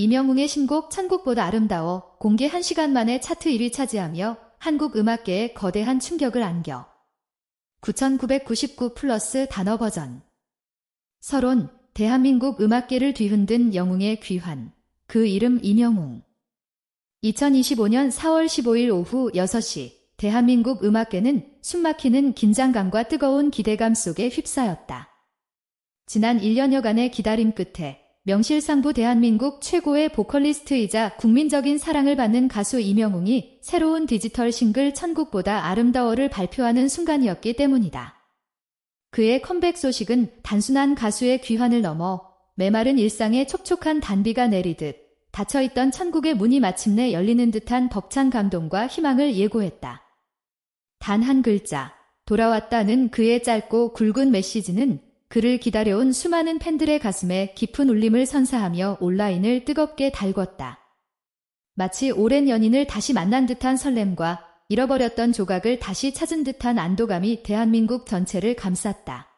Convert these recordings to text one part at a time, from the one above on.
이명웅의 신곡 천국보다 아름다워 공개 1시간 만에 차트 1위 차지하며 한국 음악계에 거대한 충격을 안겨. 9999 플러스 단어 버전. 서론 대한민국 음악계를 뒤흔든 영웅의 귀환. 그 이름 이명웅. 2025년 4월 15일 오후 6시 대한민국 음악계는 숨막히는 긴장감과 뜨거운 기대감 속에 휩싸였다. 지난 1년여간의 기다림 끝에 명실상부 대한민국 최고의 보컬리스트이자 국민적인 사랑을 받는 가수 이명웅이 새로운 디지털 싱글 천국보다 아름다워를 발표하는 순간이었기 때문이다. 그의 컴백 소식은 단순한 가수의 귀환을 넘어 메마른 일상에 촉촉한 단비가 내리듯 닫혀있던 천국의 문이 마침내 열리는 듯한 벅찬 감동과 희망을 예고했다. 단 한 글자, 돌아왔다는 그의 짧고 굵은 메시지는 그를 기다려온 수많은 팬들의 가슴에 깊은 울림을 선사하며 온라인을 뜨겁게 달궜다. 마치 오랜 연인을 다시 만난 듯한 설렘과 잃어버렸던 조각을 다시 찾은 듯한 안도감이 대한민국 전체를 감쌌다.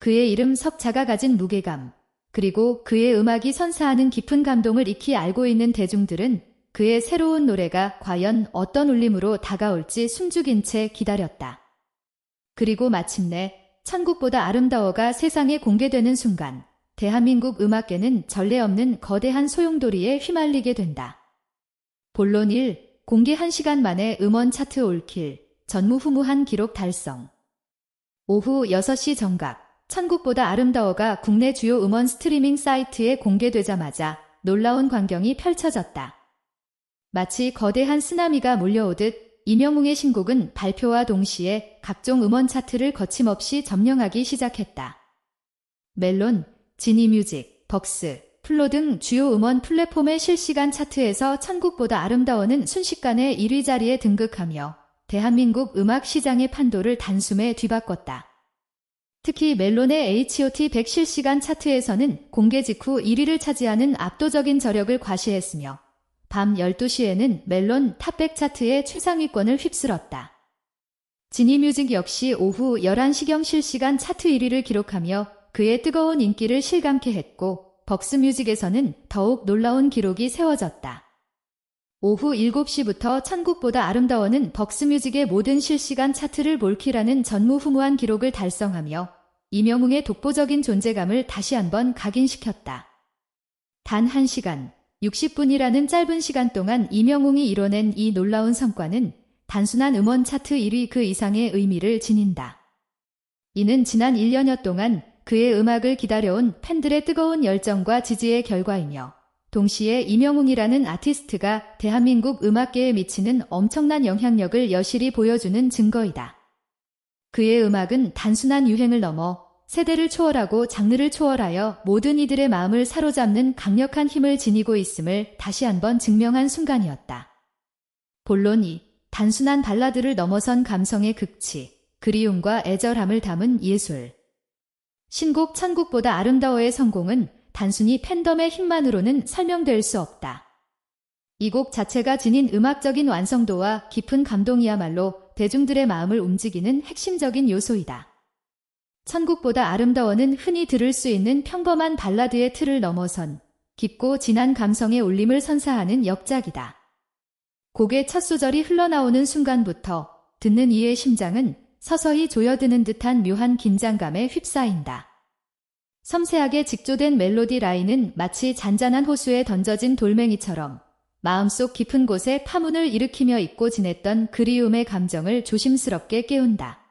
그의 이름 석자가 가진 무게감, 그리고 그의 음악이 선사하는 깊은 감동을 익히 알고 있는 대중들은 그의 새로운 노래가 과연 어떤 울림으로 다가올지 숨죽인 채 기다렸다. 그리고 마침내 천국보다 아름다워가 세상에 공개되는 순간 대한민국 음악계는 전례 없는 거대한 소용돌이에 휘말리게 된다. 본론 1. 공개 1시간 만에 음원 차트 올킬, 전무후무한 기록 달성. 오후 6시 정각, 천국보다 아름다워가 국내 주요 음원 스트리밍 사이트에 공개되자마자 놀라운 광경이 펼쳐졌다. 마치 거대한 쓰나미가 몰려오듯 이명웅의 신곡은 발표와 동시에 각종 음원 차트를 거침없이 점령하기 시작했다. 멜론, 지니뮤직, 벅스, 플로 등 주요 음원 플랫폼의 실시간 차트에서 천국보다 아름다워는 순식간에 1위 자리에 등극하며 대한민국 음악 시장의 판도를 단숨에 뒤바꿨다. 특히 멜론의 HOT 100 실시간 차트에서는 공개 직후 1위를 차지하는 압도적인 저력을 과시했으며 밤 12시에는 멜론 탑100 차트의 최상위권을 휩쓸었다. 지니뮤직 역시 오후 11시경 실시간 차트 1위를 기록하며 그의 뜨거운 인기를 실감케 했고 벅스뮤직에서는 더욱 놀라운 기록이 세워졌다. 오후 7시부터 천국보다 아름다워는 벅스뮤직의 모든 실시간 차트를 몰키라는 전무후무한 기록을 달성하며 이명웅의 독보적인 존재감을 다시 한번 각인시켰다. 단 1시간, 60분이라는 짧은 시간 동안 이명웅이 이뤄낸 이 놀라운 성과는 단순한 음원 차트 1위 그 이상의 의미를 지닌다. 이는 지난 1년여 동안 그의 음악을 기다려온 팬들의 뜨거운 열정과 지지의 결과이며 동시에 이명웅이라는 아티스트가 대한민국 음악계에 미치는 엄청난 영향력을 여실히 보여주는 증거이다. 그의 음악은 단순한 유행을 넘어 세대를 초월하고 장르를 초월하여 모든 이들의 마음을 사로잡는 강력한 힘을 지니고 있음을 다시 한번 증명한 순간이었다. 본론 이 단순한 발라드를 넘어선 감성의 극치, 그리움과 애절함을 담은 예술. 신곡 천국보다 아름다워의 성공은 단순히 팬덤의 힘만으로는 설명될 수 없다. 이 곡 자체가 지닌 음악적인 완성도와 깊은 감동이야말로 대중들의 마음을 움직이는 핵심적인 요소이다. 천국보다 아름다워는 흔히 들을 수 있는 평범한 발라드의 틀을 넘어선 깊고 진한 감성의 울림을 선사하는 역작이다. 곡의 첫 소절이 흘러나오는 순간부터 듣는 이의 심장은 서서히 조여드는 듯한 묘한 긴장감에 휩싸인다. 섬세하게 직조된 멜로디 라인은 마치 잔잔한 호수에 던져진 돌멩이처럼 마음속 깊은 곳에 파문을 일으키며 잊고 지냈던 그리움의 감정을 조심스럽게 깨운다.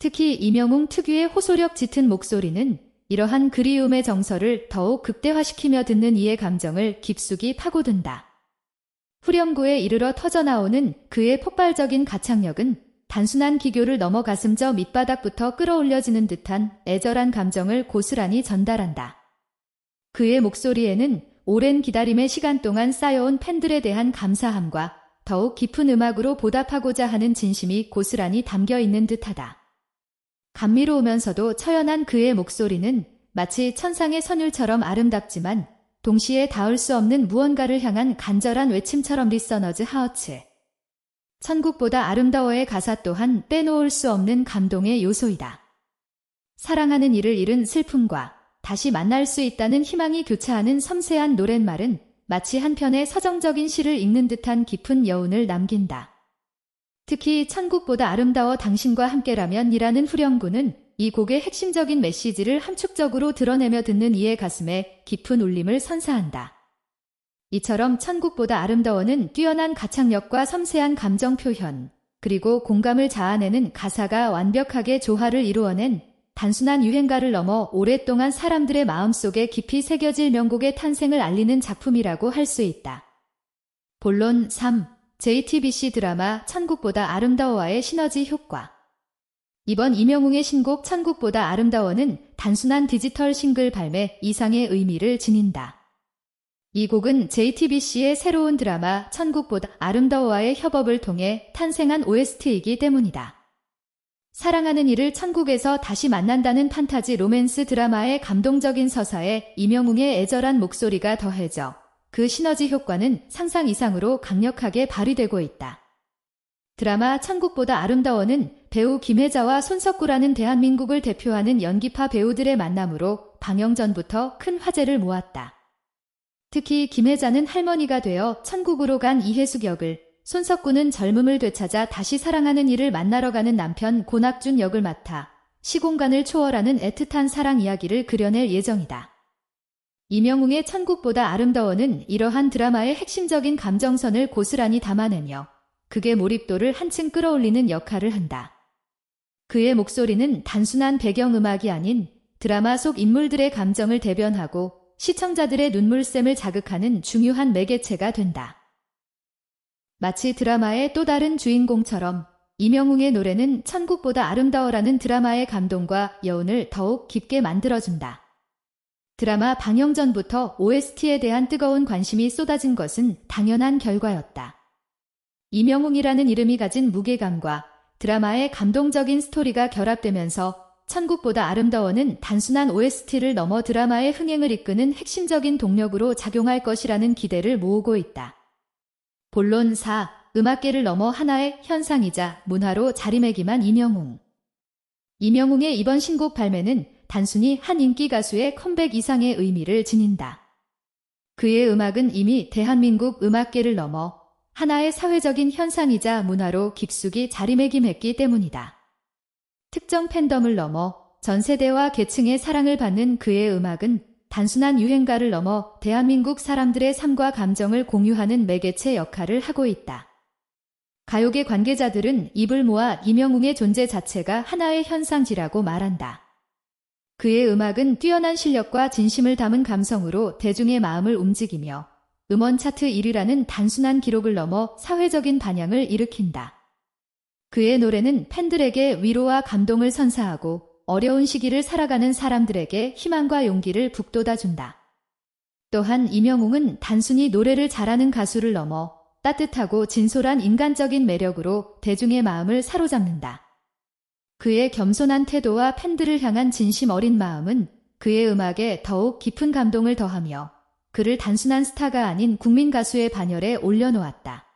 특히 이명웅 특유의 호소력 짙은 목소리는 이러한 그리움의 정서를 더욱 극대화시키며 듣는 이의 감정을 깊숙이 파고든다. 후렴구에 이르러 터져나오는 그의 폭발적인 가창력은 단순한 기교를 넘어 가슴 저 밑바닥부터 끌어올려지는 듯한 애절한 감정을 고스란히 전달한다. 그의 목소리에는 오랜 기다림의 시간 동안 쌓여온 팬들에 대한 감사함과 더욱 깊은 음악으로 보답하고자 하는 진심이 고스란히 담겨 있는 듯하다. 감미로우면서도 처연한 그의 목소리는 마치 천상의 선율처럼 아름답지만 동시에 닿을 수 없는 무언가를 향한 간절한 외침처럼 리서너즈 하어츠. 천국보다 아름다워의 가사 또한 빼놓을 수 없는 감동의 요소이다. 사랑하는 이를 잃은 슬픔과 다시 만날 수 있다는 희망이 교차하는 섬세한 노랫말은 마치 한 편의 서정적인 시를 읽는 듯한 깊은 여운을 남긴다. 특히 천국보다 아름다워 당신과 함께라면 이라는 후렴구는 이 곡의 핵심적인 메시지를 함축적으로 드러내며 듣는 이의 가슴에 깊은 울림을 선사한다. 이처럼 천국보다 아름다워는 뛰어난 가창력과 섬세한 감정 표현, 그리고 공감을 자아내는 가사가 완벽하게 조화를 이루어낸 단순한 유행가를 넘어 오랫동안 사람들의 마음속에 깊이 새겨질 명곡의 탄생을 알리는 작품이라고 할 수 있다. 본론 3. JTBC 드라마 천국보다 아름다워와의 시너지 효과. 이번 이명웅의 신곡 천국보다 아름다워는 단순한 디지털 싱글 발매 이상의 의미를 지닌다. 이 곡은 JTBC의 새로운 드라마 천국보다 아름다워와의 협업을 통해 탄생한 OST이기 때문이다. 사랑하는 이를 천국에서 다시 만난다는 판타지 로맨스 드라마의 감동적인 서사에 이명웅의 애절한 목소리가 더해져 그 시너지 효과는 상상 이상으로 강력하게 발휘되고 있다. 드라마 천국보다 아름다워는 배우 김혜자와 손석구라는 대한민국을 대표하는 연기파 배우들의 만남으로 방영 전부터 큰 화제를 모았다. 특히 김혜자는 할머니가 되어 천국으로 간 이혜숙 역을, 손석구는 젊음을 되찾아 다시 사랑하는 이를 만나러 가는 남편 고낙준 역을 맡아 시공간을 초월하는 애틋한 사랑 이야기를 그려낼 예정이다. 이명웅의 천국보다 아름다워는 이러한 드라마의 핵심적인 감정선을 고스란히 담아내며 극의 몰입도를 한층 끌어올리는 역할을 한다. 그의 목소리는 단순한 배경음악이 아닌 드라마 속 인물들의 감정을 대변하고 시청자들의 눈물샘을 자극하는 중요한 매개체가 된다. 마치 드라마의 또 다른 주인공처럼 이명웅의 노래는 천국보다 아름다워라는 드라마의 감동과 여운을 더욱 깊게 만들어준다. 드라마 방영 전부터 OST에 대한 뜨거운 관심이 쏟아진 것은 당연한 결과였다. 이명웅이라는 이름이 가진 무게감과 드라마의 감동적인 스토리가 결합되면서 천국보다 아름다워는 단순한 OST를 넘어 드라마의 흥행을 이끄는 핵심적인 동력으로 작용할 것이라는 기대를 모으고 있다. 본론 4. 음악계를 넘어 하나의 현상이자 문화로 자리매김한 이명웅. 이명웅의 이번 신곡 발매는 단순히 한 인기 가수의 컴백 이상의 의미를 지닌다. 그의 음악은 이미 대한민국 음악계를 넘어 하나의 사회적인 현상이자 문화로 깊숙이 자리매김했기 때문이다. 특정 팬덤을 넘어 전 세대와 계층의 사랑을 받는 그의 음악은 단순한 유행가를 넘어 대한민국 사람들의 삶과 감정을 공유하는 매개체 역할을 하고 있다. 가요계 관계자들은 입을 모아 이명웅의 존재 자체가 하나의 현상지라고 말한다. 그의 음악은 뛰어난 실력과 진심을 담은 감성으로 대중의 마음을 움직이며 음원 차트 1위라는 단순한 기록을 넘어 사회적인 반향을 일으킨다. 그의 노래는 팬들에게 위로와 감동을 선사하고 어려운 시기를 살아가는 사람들에게 희망과 용기를 북돋아 준다. 또한 이명웅은 단순히 노래를 잘하는 가수를 넘어 따뜻하고 진솔한 인간적인 매력으로 대중의 마음을 사로잡는다. 그의 겸손한 태도와 팬들을 향한 진심 어린 마음은 그의 음악에 더욱 깊은 감동을 더하며 그를 단순한 스타가 아닌 국민 가수의 반열에 올려놓았다.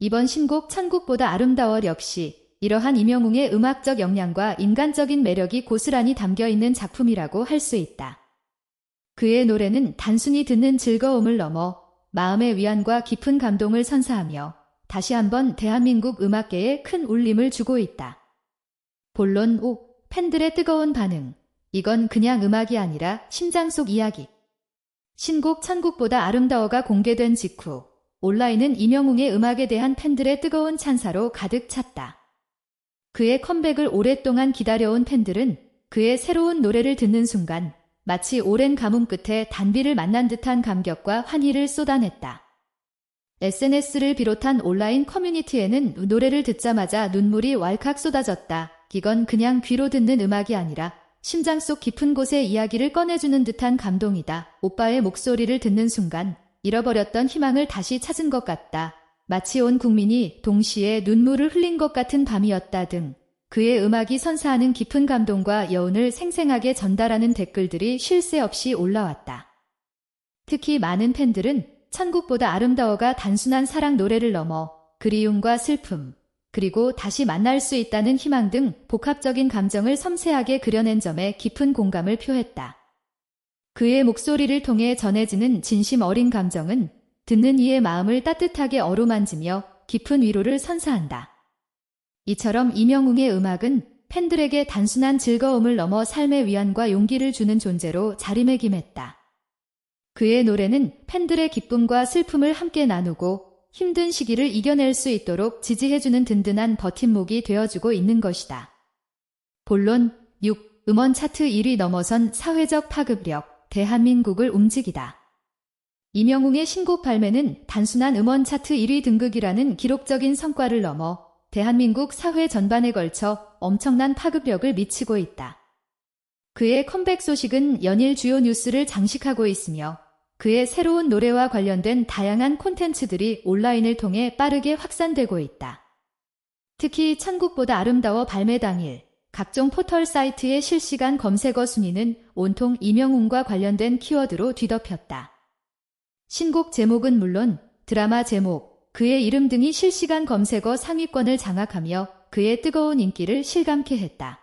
이번 신곡 천국보다 아름다워 역시 이러한 이명웅의 음악적 역량과 인간적인 매력이 고스란히 담겨 있는 작품이라고 할 수 있다. 그의 노래는 단순히 듣는 즐거움을 넘어 마음의 위안과 깊은 감동을 선사하며 다시 한번 대한민국 음악계에 큰 울림을 주고 있다. 본론 5. 팬들의 뜨거운 반응. 이건 그냥 음악이 아니라 심장 속 이야기. 신곡 천국보다 아름다워가 공개된 직후 온라인은 이명웅의 음악에 대한 팬들의 뜨거운 찬사로 가득 찼다. 그의 컴백을 오랫동안 기다려온 팬들은 그의 새로운 노래를 듣는 순간 마치 오랜 가뭄 끝에 단비를 만난 듯한 감격과 환희를 쏟아냈다. SNS를 비롯한 온라인 커뮤니티에는 노래를 듣자마자 눈물이 왈칵 쏟아졌다. 이건 그냥 귀로 듣는 음악이 아니라 심장 속 깊은 곳의 이야기를 꺼내주는 듯한 감동이다. 오빠의 목소리를 듣는 순간 잃어버렸던 희망을 다시 찾은 것 같다. 마치 온 국민이 동시에 눈물을 흘린 것 같은 밤이었다 등 그의 음악이 선사하는 깊은 감동과 여운을 생생하게 전달하는 댓글들이 쉴 새 없이 올라왔다. 특히 많은 팬들은 천국보다 아름다워가 단순한 사랑 노래를 넘어 그리움과 슬픔, 그리고 다시 만날 수 있다는 희망 등 복합적인 감정을 섬세하게 그려낸 점에 깊은 공감을 표했다. 그의 목소리를 통해 전해지는 진심 어린 감정은 듣는 이의 마음을 따뜻하게 어루만지며 깊은 위로를 선사한다. 이처럼 이명웅의 음악은 팬들에게 단순한 즐거움을 넘어 삶의 위안과 용기를 주는 존재로 자리매김했다. 그의 노래는 팬들의 기쁨과 슬픔을 함께 나누고 힘든 시기를 이겨낼 수 있도록 지지해주는 든든한 버팀목이 되어주고 있는 것이다. 본론 6. 음원 차트 1위 넘어선 사회적 파급력, 대한민국을 움직이다. 이명웅의 신곡 발매는 단순한 음원 차트 1위 등극이라는 기록적인 성과를 넘어 대한민국 사회 전반에 걸쳐 엄청난 파급력을 미치고 있다. 그의 컴백 소식은 연일 주요 뉴스를 장식하고 있으며 그의 새로운 노래와 관련된 다양한 콘텐츠들이 온라인을 통해 빠르게 확산되고 있다. 특히 천국보다 아름다워 발매 당일 각종 포털 사이트의 실시간 검색어 순위는 온통 이명웅과 관련된 키워드로 뒤덮였다. 신곡 제목은 물론 드라마 제목, 그의 이름 등이 실시간 검색어 상위권을 장악하며 그의 뜨거운 인기를 실감케 했다.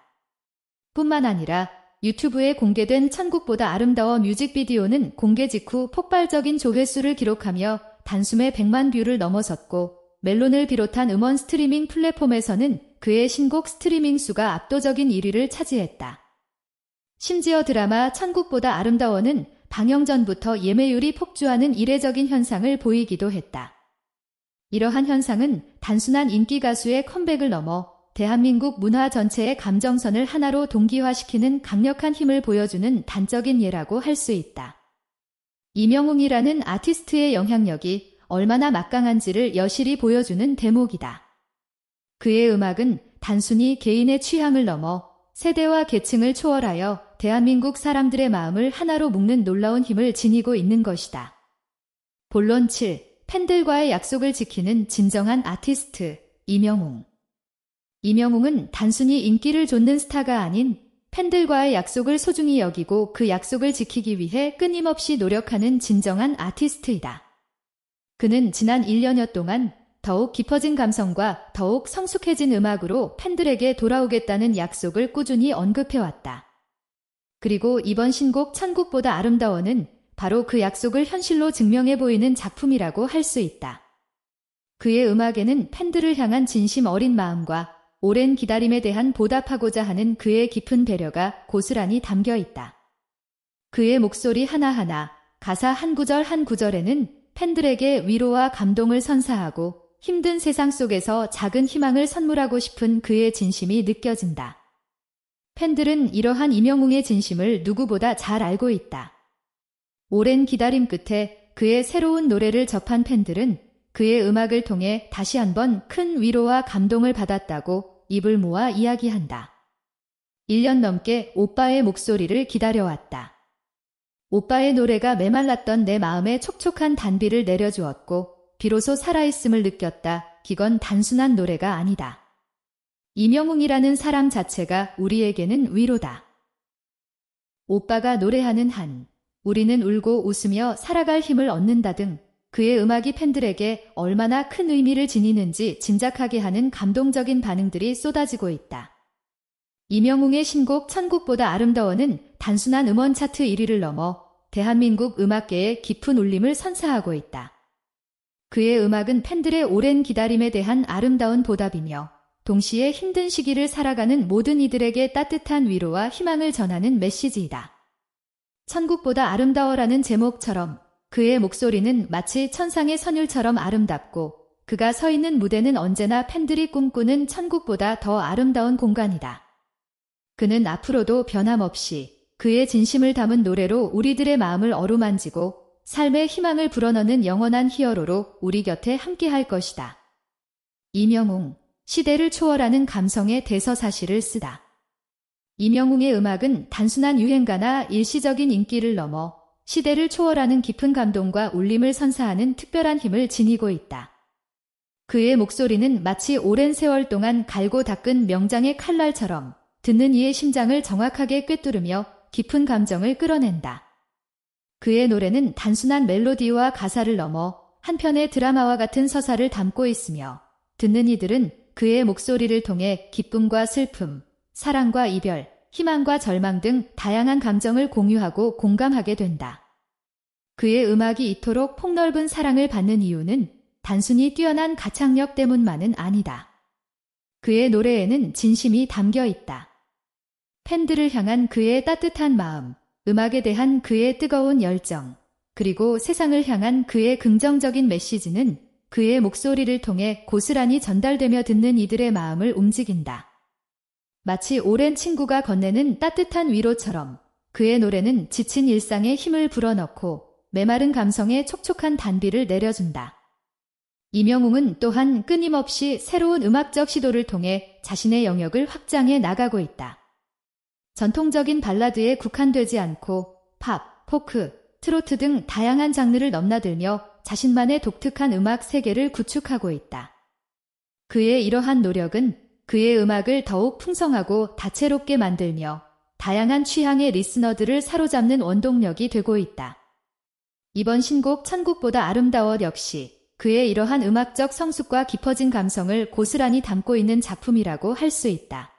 뿐만 아니라 유튜브에 공개된 천국보다 아름다워 뮤직비디오는 공개 직후 폭발적인 조회수를 기록하며 단숨에 100만 뷰를 넘어섰고 멜론을 비롯한 음원 스트리밍 플랫폼에서는 그의 신곡 스트리밍 수가 압도적인 1위를 차지했다. 심지어 드라마 천국보다 아름다워는 방영 전부터 예매율이 폭주하는 이례적인 현상을 보이기도 했다. 이러한 현상은 단순한 인기 가수의 컴백을 넘어 대한민국 문화 전체의 감정선을 하나로 동기화시키는 강력한 힘을 보여주는 단적인 예라고 할 수 있다. 이명웅이라는 아티스트의 영향력이 얼마나 막강한지를 여실히 보여주는 대목이다. 그의 음악은 단순히 개인의 취향을 넘어 세대와 계층을 초월하여 대한민국 사람들의 마음을 하나로 묶는 놀라운 힘을 지니고 있는 것이다. 본론 7. 팬들과의 약속을 지키는 진정한 아티스트, 이명웅. 이명웅은 단순히 인기를 좇는 스타가 아닌 팬들과의 약속을 소중히 여기고 그 약속을 지키기 위해 끊임없이 노력하는 진정한 아티스트이다. 그는 지난 1년여 동안 더욱 깊어진 감성과 더욱 성숙해진 음악으로 팬들에게 돌아오겠다는 약속을 꾸준히 언급해왔다. 그리고 이번 신곡 천국보다 아름다워는 바로 그 약속을 현실로 증명해 보이는 작품이라고 할 수 있다. 그의 음악에는 팬들을 향한 진심 어린 마음과 오랜 기다림에 대한 보답하고자 하는 그의 깊은 배려가 고스란히 담겨 있다. 그의 목소리 하나하나, 가사 한 구절 한 구절에는 팬들에게 위로와 감동을 선사하고 힘든 세상 속에서 작은 희망을 선물하고 싶은 그의 진심이 느껴진다. 팬들은 이러한 이명웅의 진심을 누구보다 잘 알고 있다. 오랜 기다림 끝에 그의 새로운 노래를 접한 팬들은 그의 음악을 통해 다시 한번 큰 위로와 감동을 받았다고 입을 모아 이야기한다. 1년 넘게 오빠의 목소리를 기다려왔다. 오빠의 노래가 메말랐던 내 마음에 촉촉한 단비를 내려주었고 비로소 살아있음을 느꼈다. 기건 단순한 노래가 아니다. 이명웅이라는 사람 자체가 우리에게는 위로다. 오빠가 노래하는 한, 우리는 울고 웃으며 살아갈 힘을 얻는다 등 그의 음악이 팬들에게 얼마나 큰 의미를 지니는지 짐작하게 하는 감동적인 반응들이 쏟아지고 있다. 이명웅의 신곡 천국보다 아름다워는 단순한 음원 차트 1위를 넘어 대한민국 음악계의 깊은 울림을 선사하고 있다. 그의 음악은 팬들의 오랜 기다림에 대한 아름다운 보답이며 동시에 힘든 시기를 살아가는 모든 이들에게 따뜻한 위로와 희망을 전하는 메시지이다. 천국보다 아름다워라는 제목처럼 그의 목소리는 마치 천상의 선율처럼 아름답고 그가 서 있는 무대는 언제나 팬들이 꿈꾸는 천국보다 더 아름다운 공간이다. 그는 앞으로도 변함없이 그의 진심을 담은 노래로 우리들의 마음을 어루만지고 삶의 희망을 불어넣는 영원한 히어로로 우리 곁에 함께할 것이다. 이명웅, 시대를 초월하는 감성의 대서사시를 쓰다. 이명웅의 음악은 단순한 유행가나 일시적인 인기를 넘어 시대를 초월하는 깊은 감동과 울림을 선사하는 특별한 힘을 지니고 있다. 그의 목소리는 마치 오랜 세월 동안 갈고 닦은 명장의 칼날처럼 듣는 이의 심장을 정확하게 꿰뚫으며 깊은 감정을 끌어낸다. 그의 노래는 단순한 멜로디와 가사를 넘어 한 편의 드라마와 같은 서사를 담고 있으며 듣는 이들은 그의 목소리를 통해 기쁨과 슬픔, 사랑과 이별, 희망과 절망 등 다양한 감정을 공유하고 공감하게 된다. 그의 음악이 이토록 폭넓은 사랑을 받는 이유는 단순히 뛰어난 가창력 때문만은 아니다. 그의 노래에는 진심이 담겨 있다. 팬들을 향한 그의 따뜻한 마음, 음악에 대한 그의 뜨거운 열정, 그리고 세상을 향한 그의 긍정적인 메시지는 그의 목소리를 통해 고스란히 전달되며 듣는 이들의 마음을 움직인다. 마치 오랜 친구가 건네는 따뜻한 위로처럼 그의 노래는 지친 일상에 힘을 불어넣고 메마른 감성에 촉촉한 단비를 내려준다. 이명웅은 또한 끊임없이 새로운 음악적 시도를 통해 자신의 영역을 확장해 나가고 있다. 전통적인 발라드에 국한되지 않고 팝, 포크, 트로트 등 다양한 장르를 넘나들며 자신만의 독특한 음악 세계를 구축하고 있다. 그의 이러한 노력은 그의 음악을 더욱 풍성하고 다채롭게 만들며 다양한 취향의 리스너들을 사로잡는 원동력이 되고 있다. 이번 신곡 천국보다 아름다워 역시 그의 이러한 음악적 성숙과 깊어진 감성을 고스란히 담고 있는 작품이라고 할 수 있다.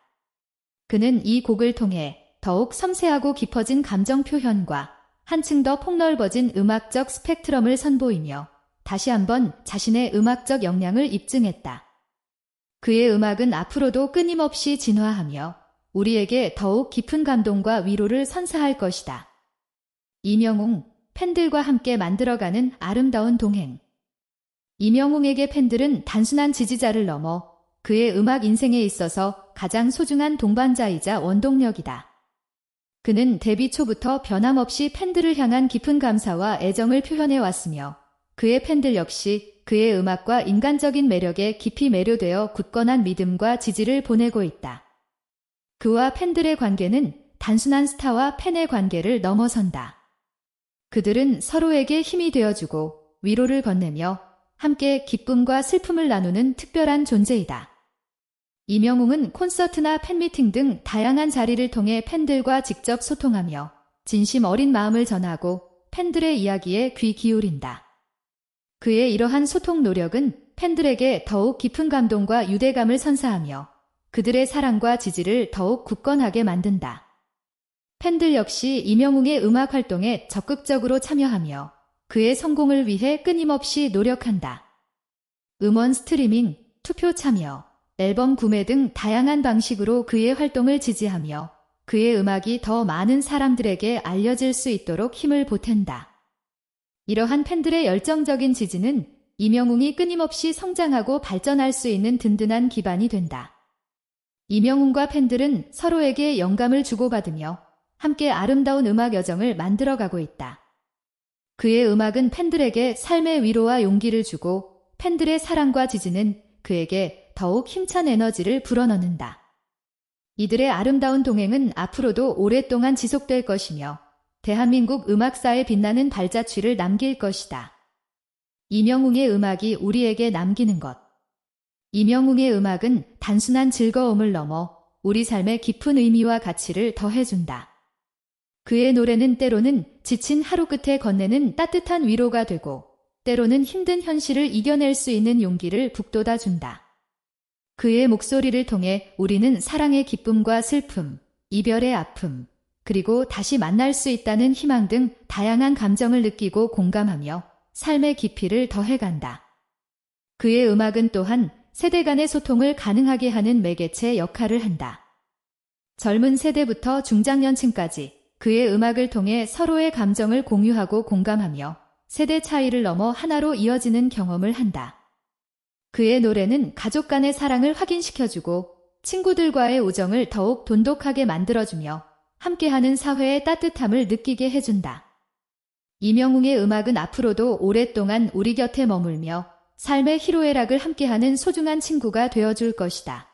그는 이 곡을 통해 더욱 섬세하고 깊어진 감정 표현과 한층 더 폭넓어진 음악적 스펙트럼을 선보이며 다시 한번 자신의 음악적 역량을 입증했다. 그의 음악은 앞으로도 끊임없이 진화하며 우리에게 더욱 깊은 감동과 위로를 선사할 것이다. 이명웅, 팬들과 함께 만들어가는 아름다운 동행. 이명웅에게 팬들은 단순한 지지자를 넘어 그의 음악 인생에 있어서 가장 소중한 동반자이자 원동력이다. 그는 데뷔 초부터 변함없이 팬들을 향한 깊은 감사와 애정을 표현해 왔으며 그의 팬들 역시 그의 음악과 인간적인 매력에 깊이 매료되어 굳건한 믿음과 지지를 보내고 있다. 그와 팬들의 관계는 단순한 스타와 팬의 관계를 넘어선다. 그들은 서로에게 힘이 되어주고 위로를 건네며 함께 기쁨과 슬픔을 나누는 특별한 존재이다. 이명웅은 콘서트나 팬미팅 등 다양한 자리를 통해 팬들과 직접 소통하며 진심 어린 마음을 전하고 팬들의 이야기에 귀 기울인다. 그의 이러한 소통 노력은 팬들에게 더욱 깊은 감동과 유대감을 선사하며 그들의 사랑과 지지를 더욱 굳건하게 만든다. 팬들 역시 이명웅의 음악 활동에 적극적으로 참여하며 그의 성공을 위해 끊임없이 노력한다. 음원 스트리밍, 투표 참여, 앨범 구매 등 다양한 방식으로 그의 활동을 지지하며 그의 음악이 더 많은 사람들에게 알려질 수 있도록 힘을 보탠다. 이러한 팬들의 열정적인 지지는 이명웅이 끊임없이 성장하고 발전할 수 있는 든든한 기반이 된다. 이명웅과 팬들은 서로에게 영감을 주고받으며 함께 아름다운 음악 여정을 만들어가고 있다. 그의 음악은 팬들에게 삶의 위로와 용기를 주고 팬들의 사랑과 지지는 그에게 더욱 힘찬 에너지를 불어넣는다. 이들의 아름다운 동행은 앞으로도 오랫동안 지속될 것이며 대한민국 음악사에 빛나는 발자취를 남길 것이다. 이명웅의 음악이 우리에게 남기는 것. 이명웅의 음악은 단순한 즐거움을 넘어 우리 삶의 깊은 의미와 가치를 더해준다. 그의 노래는 때로는 지친 하루 끝에 건네는 따뜻한 위로가 되고 때로는 힘든 현실을 이겨낼 수 있는 용기를 북돋아 준다. 그의 목소리를 통해 우리는 사랑의 기쁨과 슬픔, 이별의 아픔, 그리고 다시 만날 수 있다는 희망 등 다양한 감정을 느끼고 공감하며 삶의 깊이를 더해간다. 그의 음악은 또한 세대 간의 소통을 가능하게 하는 매개체 역할을 한다. 젊은 세대부터 중장년층까지 그의 음악을 통해 서로의 감정을 공유하고 공감하며 세대 차이를 넘어 하나로 이어지는 경험을 한다. 그의 노래는 가족 간의 사랑을 확인시켜주고 친구들과의 우정을 더욱 돈독하게 만들어주며 함께하는 사회의 따뜻함을 느끼게 해준다. 이명웅의 음악은 앞으로도 오랫동안 우리 곁에 머물며 삶의 희로애락을 함께하는 소중한 친구가 되어줄 것이다.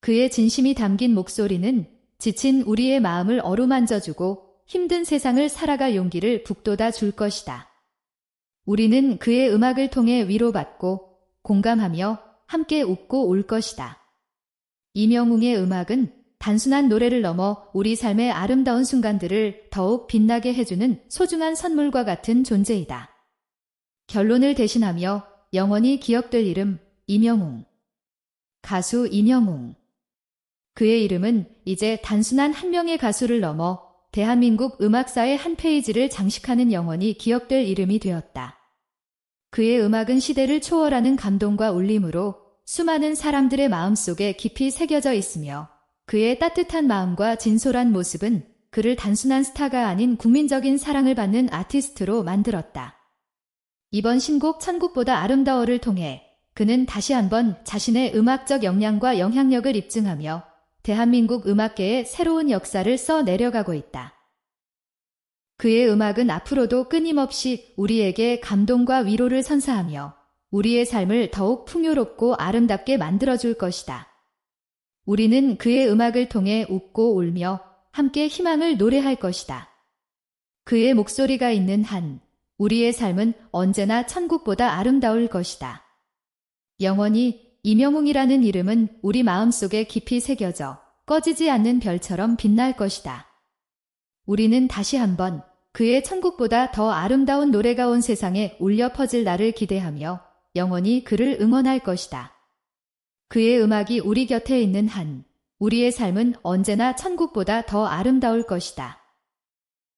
그의 진심이 담긴 목소리는 지친 우리의 마음을 어루만져주고 힘든 세상을 살아갈 용기를 북돋아 줄 것이다. 우리는 그의 음악을 통해 위로받고 공감하며 함께 웃고 올 것이다. 이명웅의 음악은 단순한 노래를 넘어 우리 삶의 아름다운 순간들을 더욱 빛나게 해주는 소중한 선물과 같은 존재이다. 결론을 대신하며 영원히 기억될 이름 이명웅 가수 이명웅 그의 이름은 이제 단순한 한 명의 가수를 넘어 대한민국 음악사의 한 페이지를 장식하는 영원히 기억될 이름이 되었다. 그의 음악은 시대를 초월하는 감동과 울림으로 수많은 사람들의 마음속에 깊이 새겨져 있으며 그의 따뜻한 마음과 진솔한 모습은 그를 단순한 스타가 아닌 국민적인 사랑을 받는 아티스트로 만들었다. 이번 신곡 천국보다 아름다워를 통해 그는 다시 한번 자신의 음악적 역량과 영향력을 입증하며 대한민국 음악계의 새로운 역사를 써 내려가고 있다. 그의 음악은 앞으로도 끊임없이 우리에게 감동과 위로를 선사하며 우리의 삶을 더욱 풍요롭고 아름답게 만들어줄 것이다. 우리는 그의 음악을 통해 웃고 울며 함께 희망을 노래할 것이다. 그의 목소리가 있는 한 우리의 삶은 언제나 천국보다 아름다울 것이다. 영원히 이명웅이라는 이름은 우리 마음속에 깊이 새겨져 꺼지지 않는 별처럼 빛날 것이다. 우리는 다시 한번 그의 천국보다 더 아름다운 노래가 온 세상에 울려 퍼질 날을 기대하며 영원히 그를 응원할 것이다. 그의 음악이 우리 곁에 있는 한 우리의 삶은 언제나 천국보다 더 아름다울 것이다.